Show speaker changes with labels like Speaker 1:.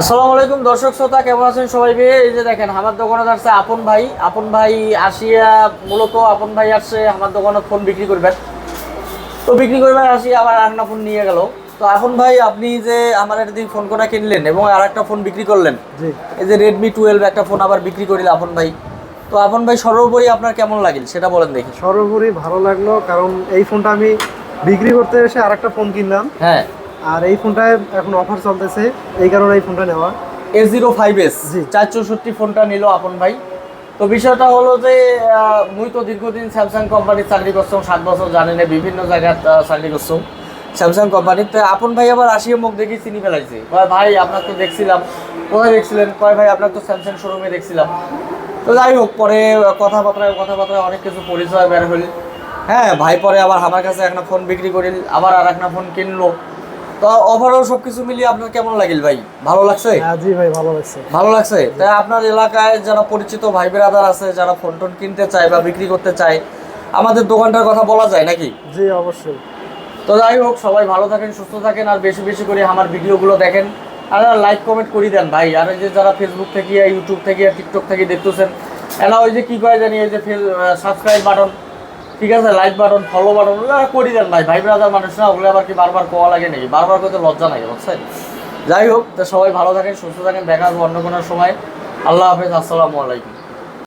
Speaker 1: আসসালামু আলাইকুম দর্শক শ্রোতা কেমন আছেন সবাই? এই যে দেখেন আমার দোকানে আসছে আপন ভাই। আপন ভাই আসিয়া মূলত আপন ভাই আসছে আমার দোকানে ফোন বিক্রি করবেন। তো বিক্রি করবেন আসি আবার আর একটা ফোন নিয়ে গেল। তো আপন ভাই আপনি যে আমার একদিন ফোন করে কিনলেন এবং আর একটা ফোন বিক্রি করলেন? এই যে রেডমি টুয়েলভ একটা ফোন আবার বিক্রি করিল আপন ভাই। তো আপন ভাই সর্বোপরি আপনার কেমন লাগিল? সেটা বলেন দেখি।
Speaker 2: সর্বোপরি ভালো লাগল কারণ এই ফোনটা আমি বিক্রি করতে এসে আরেকটা ফোন কিনলাম।
Speaker 1: হ্যাঁ।
Speaker 2: আর এই ফোনটায় এখন অফার চলতেছে এই কারণে এই ফোনটা নেওয়া।
Speaker 1: A zero five S
Speaker 2: G.
Speaker 1: চার চৌষট্টি ফোনটা নিল আপন ভাই। তো বিষয়টা হলো যে মুই তো দীর্ঘদিন স্যামসাং কোম্পানির চাকরি করছ সাত বছর জানি না বিভিন্ন জায়গায় চাকরি করতাম স্যামসাং কোম্পানির তো আপন ভাই আবার আসিয়ে মুখ দেখি চিনি ফেলাইছে। কয় ভাই আপনার তো দেখছিলাম। কোথায় দেখছিলেন? কয় ভাই আপনার তো স্যামসাং শোরুমে দেখছিলাম। তো যাই হোক পরে কথাবার্তায় কথাবার্তায় অনেক কিছু পরিচয় বের হইল। হ্যাঁ ভাই পরে আবার আমার কাছে একটা ফোন বিক্রি করিল আবার আর একটা ফোন কিনলো। তো ওভারঅল সব কিছু মিলিয়ে আপনার কেমন লাগিল ভাই? ভালো লাগছে?
Speaker 2: হ্যাঁ জি ভাই ভালো লাগছে।
Speaker 1: ভালো লাগছে? তাই আপনার এলাকায় যারা পরিচিত ভাই বেরাদার আছে যারা ফোন টোন কিনতে চায় বা বিক্রি করতে চায় আমাদের দোকানটার কথা বলা যায় নাকি?
Speaker 2: জি অবশ্যই।
Speaker 1: তো যাই হোক সবাই ভালো থাকেন সুস্থ থাকেন আর বেশি বেশি করে আমার ভিডিওগুলো দেখেন। আর লাইক কমেন্ট করে দেন ভাই। আর এই যে যারা ফেসবুক থেকে ইউটিউব থেকে টিকটক থেকে দেখতেছেন এরা ওই যে কি করে জানি এই যে সাবস্ক্রাইব বাটন ঠিক আছে লাইক বাটন ফলো বাটন করি দেন ভাই ভাই ব্রাদার মানুষ না, ওগুলো আবার কি বারবার কোয়া লাগে নাকি? বারবার করতে লজ্জা লাগে, বুঝছেন? যাই হোক, তো সবাই ভালো থাকেন, সুস্থ থাকেন, দেখা হবে অন্য কোনো সময়। আল্লাহ হাফেজ, আসসালামু আলাইকুম।